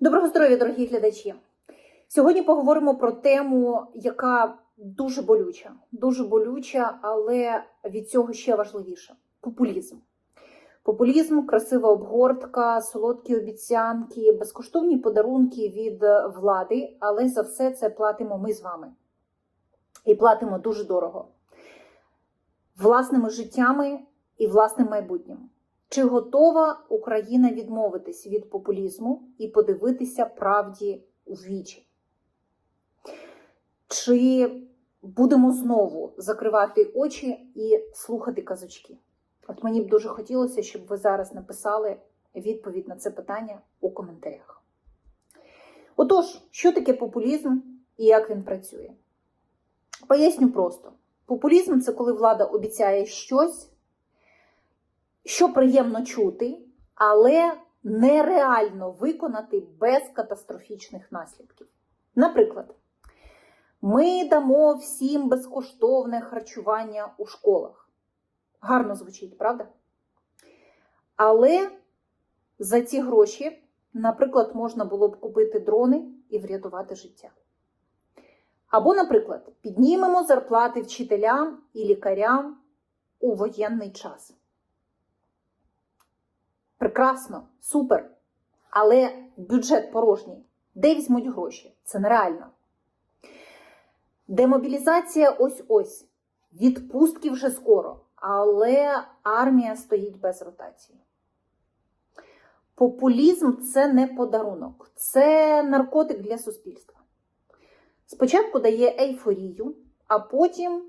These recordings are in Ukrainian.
Доброго здоров'я, дорогі глядачі! Сьогодні поговоримо про тему, яка дуже болюча, дуже болюча, але від цього ще важливіше популізм. Популізм, красива обгортка, солодкі обіцянки, безкоштовні подарунки від влади, але за все це платимо ми з вами. І платимо дуже дорого власними життями і власним майбутнім. Чи готова Україна відмовитись від популізму і подивитися правді у вічі? Чи будемо знову закривати очі і слухати казочки? От мені б дуже хотілося, щоб ви зараз написали відповідь на це питання у коментарях. Отож, що таке популізм і як він працює? Поясню просто: популізм це коли влада обіцяє щось що приємно чути, але нереально виконати без катастрофічних наслідків. Наприклад, ми дамо всім безкоштовне харчування у школах. Гарно звучить, правда? Але за ці гроші, наприклад, можна було б купити дрони і врятувати життя. Або, наприклад, піднімемо зарплати вчителям і лікарям у воєнний час. Прекрасно, супер. Але бюджет порожній. Де візьмуть гроші? Це нереально. Демобілізація ось ось. Відпустки вже скоро. Але армія стоїть без ротації. Популізм це не подарунок, це наркотик для суспільства. Спочатку дає ейфорію, а потім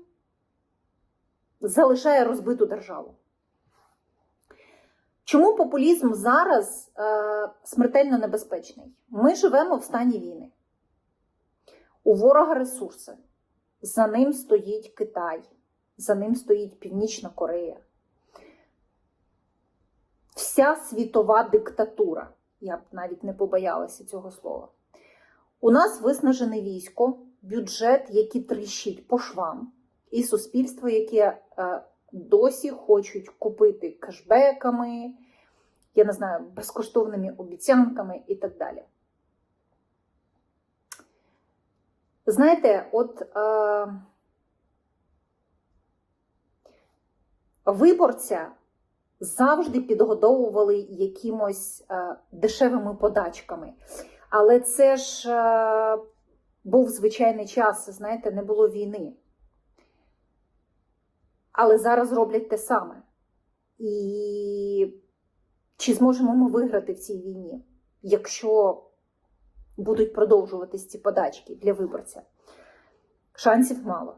залишає розбиту державу. Чому популізм зараз е, смертельно небезпечний? Ми живемо в стані війни. У ворога ресурси. За ним стоїть Китай, за ним стоїть Північна Корея. Вся світова диктатура. Я б навіть не побоялася цього слова. У нас виснажене військо, бюджет, який тріщить по швам, і суспільство, яке е, досі хочуть купити кешбеками, я не знаю, безкоштовними обіцянками і так далі. Знаєте, от е, виборця завжди підгодовували якимось е, дешевими подачками. Але це ж е, був звичайний час, знаєте, не було війни. Але зараз роблять те саме. І чи зможемо ми виграти в цій війні, якщо будуть продовжуватись ці подачки для виборця? Шансів мало.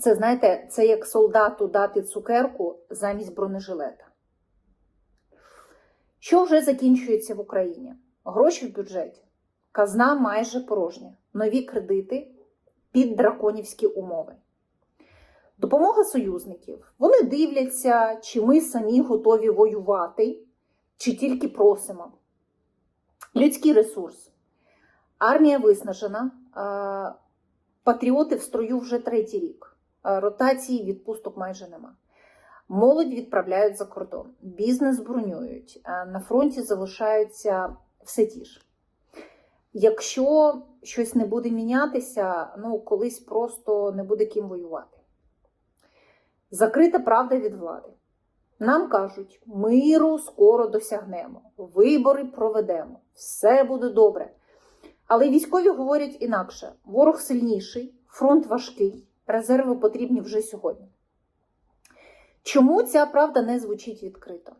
Це, знаєте, це як солдату дати цукерку замість бронежилета. Що вже закінчується в Україні? Гроші в бюджеті. Казна майже порожня. Нові кредити під драконівські умови. Допомога союзників. Вони дивляться, чи ми самі готові воювати, чи тільки просимо. Людський ресурс. Армія виснажена. Патріоти в строю вже третій рік. Ротації відпусток майже нема. Молодь відправляють за кордон, бізнес бронюють, на фронті залишаються все ті ж. Якщо щось не буде мінятися, ну колись просто не буде ким воювати. Закрита правда від влади. Нам кажуть, миру скоро досягнемо, вибори проведемо, все буде добре. Але військові говорять інакше: ворог сильніший, фронт важкий, резерви потрібні вже сьогодні. Чому ця правда не звучить відкрито?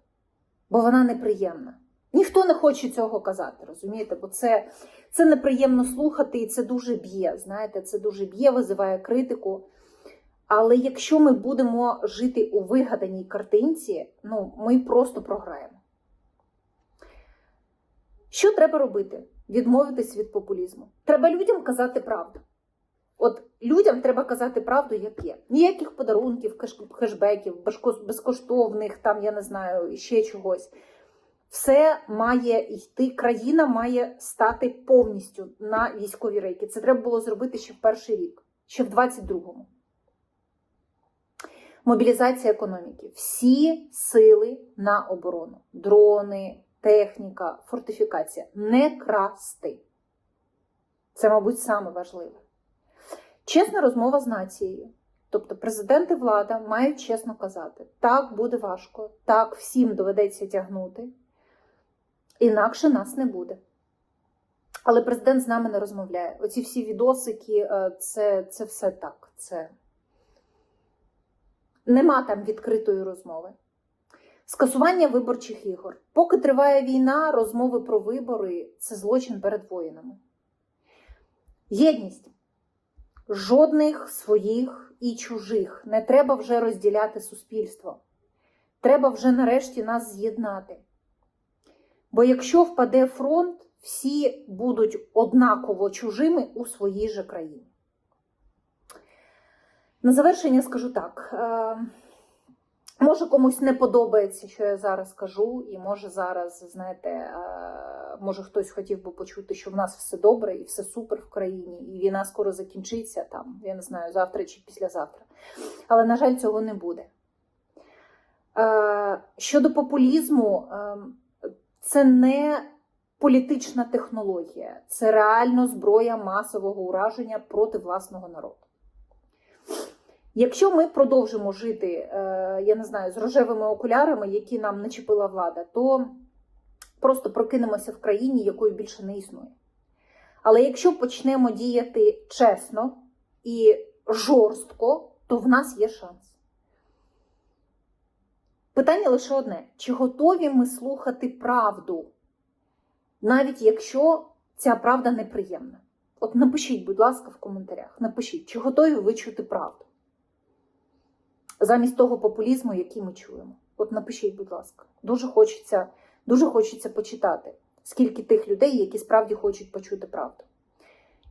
Бо вона неприємна. Ніхто не хоче цього казати, розумієте? Бо це це неприємно слухати і це дуже б'є. Знаєте, це дуже б'є, визиває критику. Але якщо ми будемо жити у вигаданій картинці, ну, ми просто програємо. Що треба робити? Відмовитись від популізму. Треба людям казати правду. От людям треба казати правду, як є. Ніяких подарунків, хешбеків, безкоштовних, там, я не знаю, ще чогось. Все має йти, країна має стати повністю на військові рейки. Це треба було зробити ще в перший рік, ще в 22-му. Мобілізація економіки. Всі сили на оборону: дрони, техніка, фортифікація. Не красти. Це, мабуть, саме важливе. Чесна розмова з нацією. Тобто президент і влада мають чесно казати: так буде важко, так всім доведеться тягнути, інакше нас не буде. Але президент з нами не розмовляє. Оці всі відосики, е, це, це все так. Це... Нема там відкритої розмови. Скасування виборчих ігор. Поки триває війна, розмови про вибори це злочин перед воїнами. Єдність. Жодних своїх і чужих. Не треба вже розділяти суспільство. Треба вже нарешті нас з'єднати. Бо якщо впаде фронт, всі будуть однаково чужими у своїй же країні. На завершення скажу так. Е, Може, комусь не подобається, що я зараз кажу, і може зараз, знаєте, е, може хтось хотів би почути, що в нас все добре і все супер в країні, і війна скоро закінчиться, там, я не знаю, завтра чи післязавтра. Але, на жаль, цього не буде. Е, Щодо популізму, це не політична технологія, це реально зброя масового ураження проти власного народу. Якщо ми продовжимо жити, е, я не знаю, з рожевими окулярами, які нам начепила влада, то просто прокинемося в країні, якої більше не існує. Але якщо почнемо діяти чесно і жорстко, то в нас є шанс. Питання лише одне: чи готові ми слухати правду, навіть якщо ця правда неприємна? От напишіть, будь ласка, в коментарях. Напишіть, чи готові ви чути правду? Замість того популізму, який ми чуємо. От напишіть, будь ласка, дуже хочеться, дуже хочеться почитати, скільки тих людей, які справді хочуть почути правду,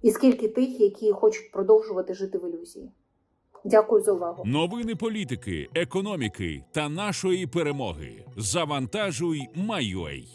і скільки тих, які хочуть продовжувати жити в ілюзії. Дякую за увагу. Новини політики, економіки та нашої перемоги. Завантажуй, Майой.